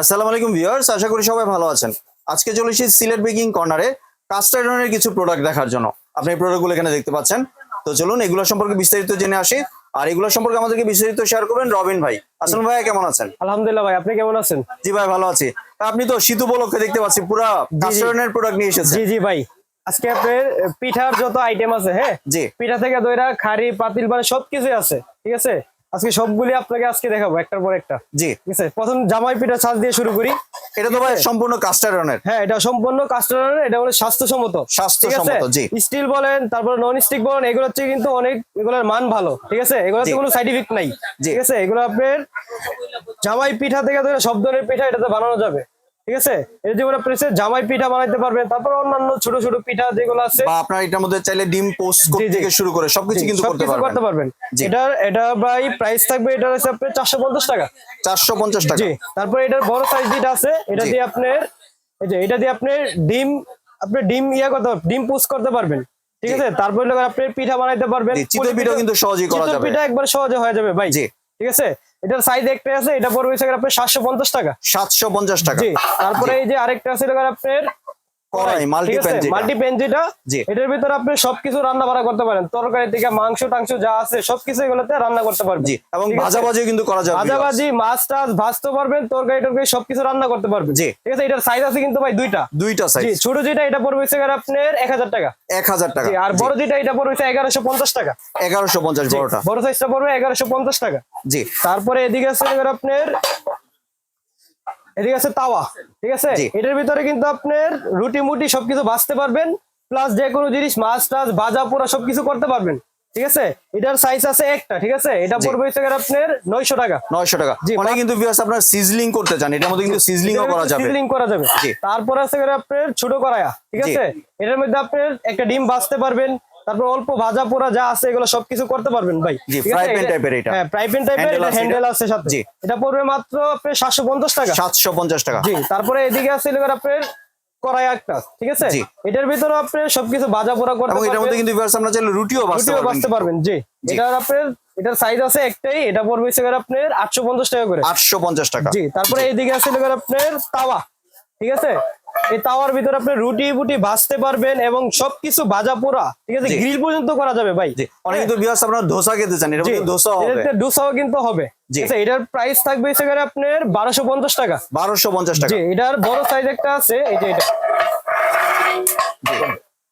আসসালামু আলাইকুম ভিউয়ার্স আশা করি সবাই ভালো আছেন। আজকে চলে এসেছি সিলেট বেকিং কর্নারে কাস্ট আয়রনের কিছু প্রোডাক্ট দেখার জন্য। আপনি এই প্রোডাক্টগুলো এখানে দেখতে পাচ্ছেন। তো চলুন এগুলো সম্পর্কে বিস্তারিত জেনে আসি। আর এগুলো সম্পর্কে আমাদেরকে বিস্তারিত শেয়ার করবেন রবিন ভাই। আসসালাম ভাই কেমন আছেন? আলহামদুলিল্লাহ ভাই আপনি কেমন আছেন? জি ভাই ভালো আছি। তা আপনি তো শীত উপলক্ষে দেখতে পাচ্ছি পুরা কাস্ট আয়রনের প্রোডাক্ট নিয়ে এসেছেন। জি জি ভাই। আজকে আপনার পিঠার যত আইটেম আছে হ্যাঁ? জি। পিঠা থেকে দইরা খাড়ি পাতিল মানে সবকিছুই আছে ঠিক আছে? আজকে সবগুলি আপনাকে আজকে দেখাবো একটার পর একটা। জি। ঠিক আছে? প্রথম জামাই পিঠা ছাঁচ দিয়ে শুরু করি। এটা তো ভাই সম্পূর্ণ কাস্টারনের হ্যাঁ এটা সম্পূর্ণ কাস্টারনের এটা হলো স্বাস্থ্যসম্মত। স্বাস্থ্যসম্মত, জি। স্টিল বলেন তারপর নন স্টিক বলেন এগুলো হচ্ছে কিন্তু অনেক এগুলোর মান ভালো। ঠিক আছে? এগুলোতে। কোনো সাইড ইফেক্ট নাই। ঠিক আছে? এগুলো আপনার জামাই পিঠা থেকে তো সব ধরনের পিঠা এটাতে বানানো যাবে। ঠিক আছে? এটা আপনি হচ্ছে জামাই পিঠা বানাইতে পারবেন তারপর অন্যান্য ছোট ছোট পিঠা যেগুলো আছে। বা আপনার এটার মধ্যে চাইলে ডিম পোস্ট জি। থেকে শুরু করে সবকিছু কিন্তু করতে সবকিছু করতে পারবেন। পারবেন। এটার এটা ভাই প্রাইস থাকবে এটা হচ্ছে আপনার চারশো পঞ্চাশ টাকা। চারশো পঞ্চাশ টাকা। জি তারপরে এটার বড় সাইজ যেটা আছে এটা দিয়ে আপনার এই যে এটা দিয়ে আপনি ডিম আপনি ডিম ইয়া করতে ডিম পুষ করতে পারবেন। ঠিক আছে? তারপরে আপনি পিঠা বানাইতে পারবেন। চিতই পিঠাও কিন্তু সহজেই করা চিতই পিঠা একবার সহজে হয়ে যাবে ভাই। ঠিক আছে? এটার সাইজ একটা আছে এটা পড়বে আপনার সাতশো পঞ্চাশ টাকা। সাতশো পঞ্চাশ টাকা। তারপরে এই যে আরেকটা আছে আপনার কড়াই, যেটা। এটার ভিতরে আপনি সবকিছু রান্না বাড়া করতে পারেন। তরকারি থেকে মাংস টাংস যা আছে সবকিছু এগুলোতে রান্না করতে পারবেন। এবং? ভাজাভাজিও কিন্তু করা যাবে ভাজাভাজি মাছ টাছ ভাজতে পারবেন তরকারি টরকারি সবকিছু রান্না করতে পারবেন। জি। ঠিক আছে এটার সাইজ আছে কিন্তু ভাই দুইটা। দুইটা সাইজ ছোট যেটা এটা পড়বে আপনার এক হাজার টাকা। এক হাজার টাকা। আর বড় যেটা এটা পড়বে টাকা। বড়টা। বড় সাইজটা পড়বে এগারোশো পঞ্চাশ টাকা। জি। তারপরে এদিকে আছে আপনার এদিকে আছে তাওয়া ঠিক আছে? এটার ভিতরে কিন্তু আপনার রুটি মুটি সবকিছু ভাজতে পারবেন প্লাস যে কোনো জিনিস মাছ টাছ ভাজা পোড়া সবকিছু করতে পারবেন ঠিক আছে? এটার সাইজ আছে একটা ঠিক আছে? এটা পড়বে গিয়ে আপনার নয়শো টাকা। নয়শো টাকা। জি, অনেক কিন্তু viewers আপনার সিজলিং করতে চান এটার মধ্যে কিন্তু সিজলিংও করা যাবে। সিজলিং করা যাবে। তারপর আছে আপনার ছোট কড়াইয়া ঠিক আছে? এটার মধ্যে আপনার একটা ডিম বাঁচতে পারবেন তারপর অল্প ভাজা পোড়া যা আছে এগুলো সবকিছু করতে পারবেন ভাই। আছে? fry pan এটা- হ্যাঁ ফ্রাই প্যান টাইপের এটা হ্যান্ডেল? আছে সাথে। জি। এটা পড়বে মাত্র আপনার সাতশো পঞ্চাশ টাকা। সাতশো পঞ্চাশ টাকা। জি তারপরে এদিকে আছে এবার আপনার কড়াই একটা ঠিক আছে। এটার ভিতরে আপনি সবকিছু ভাজা পোড়া করতে এবং এটার মধ্যে কিন্তু viewers আপনারা চাইলে রুটিও পারবেন। বাঁচতে পারবেন জি। জি। এটার আপনার এটার সাইজ আছে একটাই এটা পড়বে আপনার টাকা করে। আটশো পঞ্চাশ টাকা। জি তারপরে এইদিকে আছে আপনার তাওয়া ঠিক আছে? এই তাওয়ার ভিতরে আপনি রুটি বুটি ভাজতে পারবেন এবং সবকিছু ভাজা পোড়া ঠিক আছে। গ্রিল পর্যন্ত করা যাবে ভাই। অনেক কিন্তু বিয়াস আপনারা ধোসা খেতে চান এরকম ধোসা হবে। ডোসাও কিন্তু হবে। আচ্ছা এটার প্রাইস থাকবে সেখানে আপনার বারোশো পঞ্চাশ টাকা। বারোশো পঞ্চাশ টাকা। জি এটার বড় সাইজ একটা আছে এই যে এটা।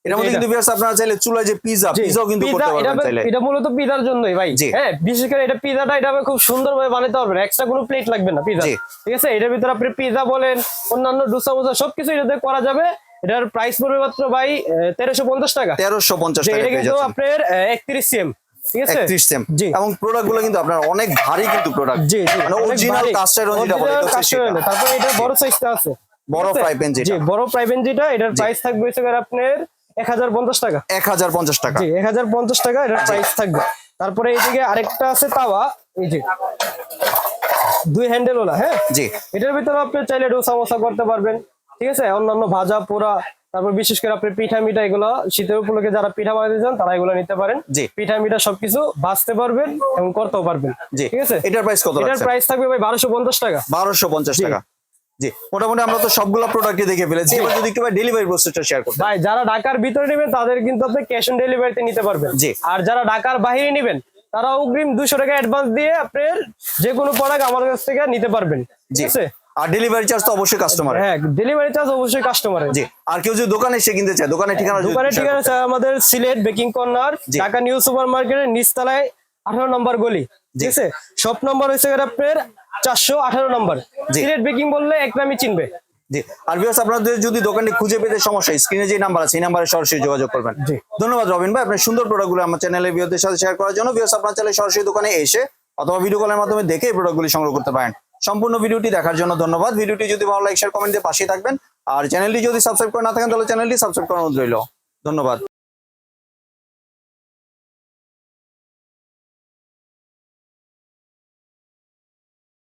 এটার মধ্যে কিন্তু viewers আপনারা চাইলে চুলায় যে পিজা পিজাও কিন্তু করতে পারবেন চাইলে। এটা মূলত পিজার জন্যই ভাই। হ্যাঁ বিশেষ করে এটা পিজাটা এটা খুব সুন্দরভাবে বানাতে পারবেন। এক্সট্রা কোনো প্লেট লাগবে না পিজা ঠিক আছে? এটার ভিতরে আপনি পিজা বলেন অন্যান্য ডোসা মোসা সবকিছু এটাতে করা যাবে। এটার প্রাইস পড়বে মাত্র ভাই তেরোশো পঞ্চাশ টাকা। তেরোশো পঞ্চাশ যে টাকা এটা কিন্তু আপনার একত্রিশ সিএম ঠিক আছে? এবং কিন্তু আপনার অনেক ভারী কিন্তু প্রোডাক্ট জি জি মানে অরিজিনাল কাস্টার যেটা বলে এটা হচ্ছে সেটা। তারপরে এটা বড় সাইজটা আছে। বড় fry pan যেটা। জি বড় ফ্রাই প্যান যেটা এটার প্রাইস থাকবে আপনার এক হাজার পঞ্চাশ টাকা। এক হাজার পঞ্চাশ টাকা। জি এক হাজার পঞ্চাশ টাকা এটার প্রাইস থাকবে। তারপরে এইদিকে আরেকটা আছে তাওয়া। এই যে দুই হ্যান্ডেল ওলা হ্যাঁ? জি। এটার ভিতরে আপনি চাইলে ডোসা মোসা করতে পারবেন ঠিক আছে? অন্যান্য ভাজা পোড়া তারপর বিশেষ করে আপনি পিঠা মিঠা এগুলো শীতের উপলক্ষে যারা পিঠা বানাতে চান তারা এগুলো নিতে পারেন। জি। পিঠা মিঠা সবকিছু বাঁচতে পারবেন এবং করতেও পারবেন জি। ঠিক আছে? এটার প্রাইস কত এটার প্রাইস থাকবে ভাই বারোশো পঞ্চাশ টাকা। বারোশো পঞ্চাশ টাকা। জি মোটামুটি আমরা তো সবগুলো প্রোডাক্টই দেখে ফেলেছি। এবার যদি একটু ডেলিভারি প্রসেসটা শেয়ার করতে ভাই যারা ঢাকার ভিতরে নেবেন তাদের কিন্তু আপনি ক্যাশ অন ডেলিভারিতে নিতে পারবেন। জি। আর যারা ঢাকার বাইরে নেবেন তারা অগ্রিম দুশো টাকা অ্যাডভান্স দিয়ে আপনার যে কোনো প্রোডাক্ট আমার কাছ থেকে নিতে পারবেন। ঠিক আছে? আর ডেলিভারি চার্জ তো অবশ্যই কাস্টমার হ্যাঁ ডেলিভারি চার্জ অবশ্যই কাস্টমারের জি। আর কেউ যদি দোকানে এসে কিনতে চায় দোকানের ঠিকানা দোকানের ঠিকানা আমাদের Sylhet baking corner Dhaka new super মার্কেটের নিচতলায় আঠারো নম্বর গলি। ঠিক আছে? শপ নম্বর হয়েছে আপনার চারশো আঠারো নম্বর। সিলেট বেকিং বললে এক নামই চিনবে। জি। আর ভিউয়ার্স আপনাদের যদি দোকানটি খুঁজে পেতে সমস্যা স্ক্রিনে যে নাম্বার আছে এই নাম্বারে সরাসরি যোগাযোগ করবেন। ধন্যবাদ রবিন ভাই। আপনার সুন্দর প্রোডাক্টগুলো আমার চ্যানেলের ভিউদের সাথে শেয়ার করার জন্য ভিউয়ার্স আপনার চাইলে সরাসরি দোকানে এসে অথবা ভিডিও কলের মাধ্যমে দেখে এই প্রোডাক্টগুলি সংগ্রহ করতে পারেন। সম্পূর্ণ ভিডিওটি দেখার জন্য ধন্যবাদ। ভিডিওটি যদি ভালো লাইক শেয়ার কমেন্ট দিয়ে পাশে থাকবেন। আর চ্যানেলটি যদি সাবস্ক্রাইব করে না থাকেন তাহলে চ্যানেলটি সাবস্ক্রাইব অনুরোধ রইল। ধন্যবাদ।